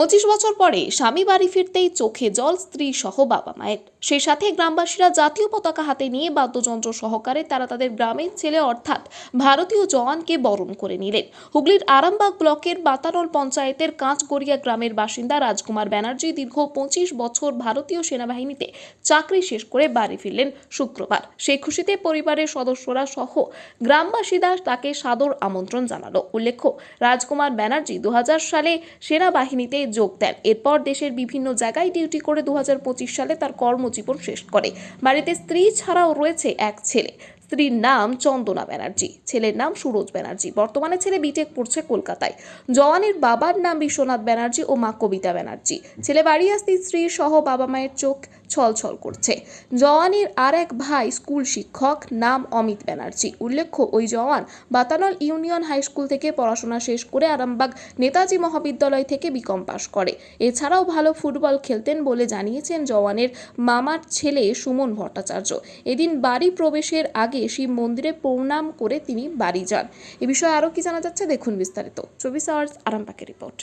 পঁচিশ বছর পরে স্বামী বাড়ি ফিরতেই চোখে জল, স্ত্রী সহ বাবা মায়ের। সেই সাথে গ্রামবাসীরা জাতীয় পতাকা হাতে নিয়ে বাদ্যযন্ত্র সহকারে তারা তাদের গ্রামের ছেলে অর্থাৎ ভারতীয় জওয়ানকে বরণ করে নিলেন। হুগলির আরামবাগ ব্লকের বাতানল পঞ্চায়েতের কাঁচগড়িয়া গ্রামের বাসিন্দা রাজকুমার ব্যানার্জি দীর্ঘ পঁচিশ বছর ভারতীয় সেনাবাহিনীতে চাকরি শেষ করে বাড়ি ফিরলেন শুক্রবার। সেই খুশিতে পরিবারের সদস্যরা সহ গ্রামবাসীরা তাকে সাদর আমন্ত্রণ জানালো। উল্লেখ্য, রাজকুমার ব্যানার্জি দু হাজার সালে সেনাবাহিনীতে যোগ দেন। এরপর দেশের বিভিন্ন জায়গায় ডিউটি করে দু হাজার পঁচিশ সালে তার কর্মজীবন শেষ করে। বাড়িতে স্ত্রী ছাড়াও রয়েছে এক ছেলে। স্ত্রীর নাম চন্দনা ব্যানার্জি। ছেলের নাম সুরজ ব্যানার্জি। বর্তমানে ছেলে বিটেক পড়ছে কলকাতায়। জওয়ানের বাবার নাম বিশ্বনাথ ব্যানার্জি ও মা কবিতা ব্যানার্জি। ছেলে বাড়ি আসতে স্ত্রী সহ বাবা মায়ের চোখ ছলছল করছে। জওয়ানের আর এক ভাই স্কুল শিক্ষক, নাম অমিত ব্যানার্জি। উল্লেখ্য, ওই jawan Batanal union high school থেকে পড়াশোনা শেষ করে আরামবাগ নেতাজি মহাবিদ্যালয় থেকে বিকম পাশ করে। এছাড়াও ভালো ফুটবল খেলতেন বলে জানিয়েছেন জওয়ানের মামার ছেলে সুমন ভট্টাচার্য। এদিন বাড়ি প্রবেশের আগে শিব মন্দিরে প্রণাম করে তিনি বাড়ি যান। এ বিষয়ে আরও কি জানা যাচ্ছে, দেখুন বিস্তারিত। চব্বিশ আওয়ার্স আরামবাগের রিপোর্ট।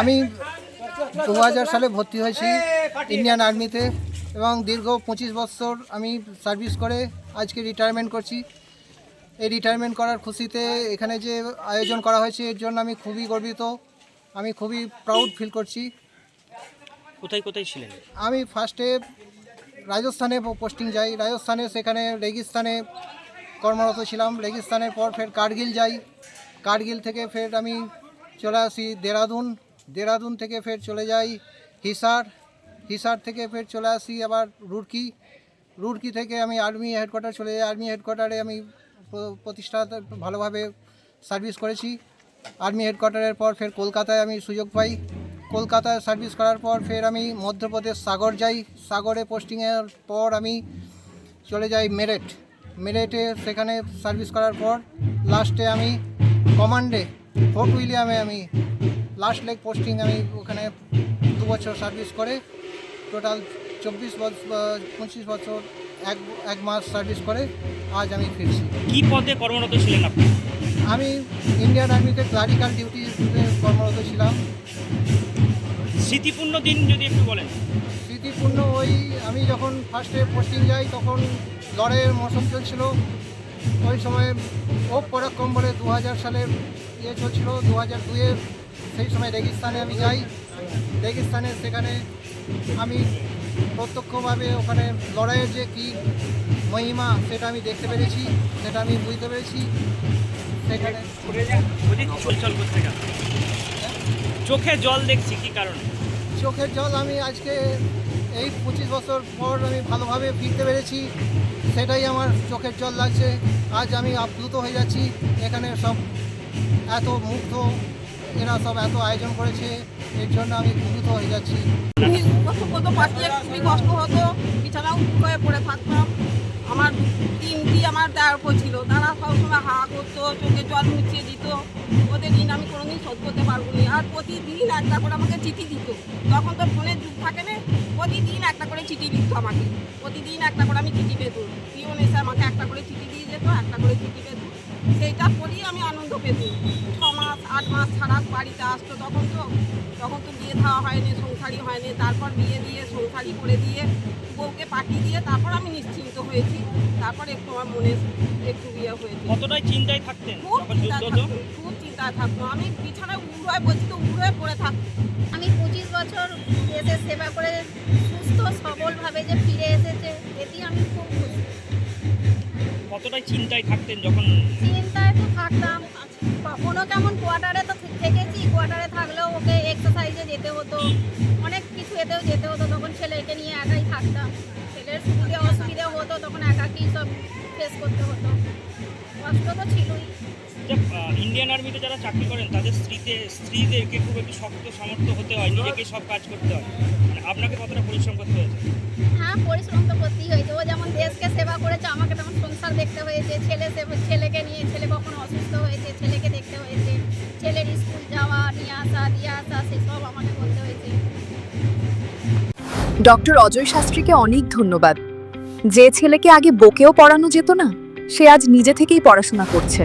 আমি দু হাজার সালে ভর্তি হয়েছি ইন্ডিয়ান আর্মিতে এবং দীর্ঘ পঁচিশ বছর আমি সার্ভিস করে আজকে রিটায়ারমেন্ট করছি। এই রিটায়ারমেন্ট করার খুশিতে এখানে যে আয়োজন করা হয়েছে এর জন্য আমি খুবই গর্বিত। আমি খুবই প্রাউড ফিল করছি। কোথায় কোথায় ছিলেন? আমি ফার্স্টে রাজস্থানে পোস্টিং যাই। রাজস্থানে সেখানে রেগিস্তানে কর্মরত ছিলাম। রেগিস্তানের পর ফের কার্গিল যাই। কার্গিল থেকে ফের আমি চলে আসি দেরাদুন। দেরাদুন থেকে ফের চলে যাই, হিসার হিসার থেকে ফের চলে আসি আবার রুড়কি। রুড়কি থেকে আমি আর্মি হেডকোয়ার্টার চলে যাই, আর্মি হেডকোয়ার্টারে আমি প্রতিষ্ঠা ভালোভাবে সার্ভিস করেছি। আর্মি হেডকোয়ার্টারের পর ফের কলকাতায় আমি সুযোগ পাই। কলকাতায় সার্ভিস করার পর ফের আমি মধ্যপ্রদেশ সাগর যাই। সাগরে পোস্টিংয়ের পর আমি চলে যাই মেরেট মেরেটে সেখানে সার্ভিস করার পর লাস্টে আমি কমান্ডে ফোর্ট উইলিয়ামে আমি লাস্ট লেগ পোস্টিং আমি ওখানে দু বছর সার্ভিস করে। টোটাল চব্বিশ বছর পঁচিশ বছর এক এক মাস সার্ভিস করে। আজ আমি ফিরছি। কি পদে কর্মরত ছিলেন আপনি? আমি ইন্ডিয়ান আর্মিতে ক্লারিক্যাল ডিউটিতে কর্মরত ছিলাম। স্মৃতিপূর্ণ দিন যদি একটু বলেন। স্মৃতিপূর্ণ ওই আমি যখন ফার্স্টে পোস্টিং যাই তখন লড়াইয়ের মৌসুম চলছিল। ওই সময় ও পরাক্রম বলে দু হাজার সালের ইয়ে চলছিল দু হাজার দুয়ে সেই সময় রেগিস্তানে আমি যাই। রেগিস্তানে সেখানে আমি প্রত্যক্ষভাবে ওখানে লড়াইয়ের যে কী মহিমা সেটা আমি দেখতে পেরেছি সেটা আমি বুঝতে পেরেছি। সেখানে চোখে জল দেখছি কি কারণে? চোখের জল আমি আজকে এই পঁচিশ বছর পর আমি ভালোভাবে ফিরতে পেরেছি সেটাই আমার চোখের জল লাগছে। আজ আমি আপ্লুত হয়ে যাচ্ছি এখানে সব এত মুগ্ধ এরা সব এত আয়োজন করেছে, এর জন্য আমি মুগ্ধ হয়ে যাচ্ছি। কত পাঠিয়ে খুবই কষ্ট হতো, বিছানাও হয়ে পড়ে থাকতাম। আমার তিনটি আমার দেওয়ার ছিল। তারা সবসময় হা করতো, চোখে জল মুছিয়ে দিত। ওদের ঋণ আমি কোনোদিন শোধ করতে পারব না। আর প্রতিদিন একটা করে আমাকে চিঠি দিত। তখন তো ফোনের যুগ থাকে না, প্রতিদিন একটা করে চিঠি লিখতো আমাকে। প্রতিদিন একটা করে আমি চিঠি পেতুম। পিওন এসে আমাকে একটা করে চিঠি দিয়ে যেত, একটা করে চিঠি পেতুম। সেইটা পড়েই আমি আনন্দ পেতুম ছ মাস আট মাস ছাড়া বাড়িতে আসতো তখন তো। তখন তো বিয়ে দেওয়া হয়নি সংসারই হয়নি। তারপর বিয়ে দিয়ে সংসারই করে দিয়ে বউকে পাঠিয়ে দিয়ে তারপর আমি নিশ্চিন্ত হয়েছি। তারপর একটু আমার মনে একটু বিয়ে হয়েছে। কতটাই চিন্তায় থাকতেন? খুব চিন্তা থাকতো খুব চিন্তা থাকতো আমি বিছানায় উড়ে বলছি তো উড়ে পড়ে থাকতো আমি পঁচিশ বছর দেশের সেবা করে সুস্থ সবলভাবে যে ফিরে এসেছে এটি আমি খুব খুশি। কতটাই চিন্তায় থাকতেন যখন? চিন্তায় তো থাকতাম। কখনো কেমন কোয়ার্টারে তো থেকেছি। কোয়ার্টারে থাকলেও ওকে এক্সারসাইজে যেতে হতো। অনেক কিছু এতেও যেতে হতো। তখন ছেলেকে নিয়ে একাই থাকতাম। ছেলের সুবিধে অসুবিধে হতো। তখন একাকেই সব ফেস করতে হতো। কষ্ট তো ছিলই। ইন্ডিয়ান আর্মিতে যারা চাকরি করেন তাদের স্ত্রীতে স্ত্রীদেরকে খুব একটু শক্ত সামর্থ্য হতে হয় নিজেকে সব কাজ করতে হয়। মানে আপনাকে কতটা পরিশ্রম করতে হয়েছে? হ্যাঁ পরিশ্রম তো করতেই হয়েছে। ও যেমন দেশকে সেবা করেছে আমাকে তেমন সংসার দেখতে হয়েছে। ছেলে ছেলেকে নিয়ে ছেলে কখনো অসুস্থ হয়েছে ছেলেকে দেখতে হয়েছে। ছেলের স্কুল যাওয়া নিয়ে আসা দিয়ে আসা সেসব আমাকে করতে হয়েছে। ডক্টর অজয় শাস্ত্রীকে অনেক ধন্যবাদ। যে ছেলেকে আগে বকেও পড়ানো যেত না সে আজ নিজে থেকেই পড়াশোনা করছে।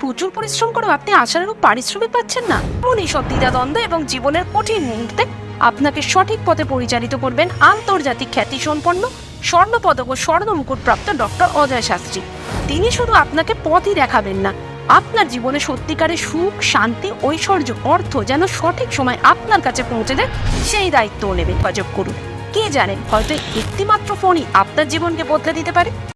প্রচুর পরিশ্রম করেও আপনি আশানুরূপ পারিশ্রমিক পাচ্ছেন না। এমন এইসব দ্বিধাদ্বন্দ্ব এবং জীবনের কঠিন মুহূর্তে আপনাকে সঠিক পথে পরিচালিত করবেন আন্তর্জাতিক খ্যাতি সম্পন্ন স্বর্ণ পদক ও স্বর্ণ মুকুট প্রাপ্ত ডক্টর অজয় শাস্ত্রী। তিনি শুধু আপনাকে পথই দেখাবেন না, আপনার জীবনে সত্যিকারের সুখ, শান্তি, ঐশ্বর্য, অর্থ যেন সঠিক সময় আপনার কাছে পৌঁছে দেয়, সেই দায়িত্বও নেবেন। যোগাযোগ করুন। কে জানেন হয়তো একটিমাত্র ফোনই আপনার জীবনকে বদলে দিতে পারে।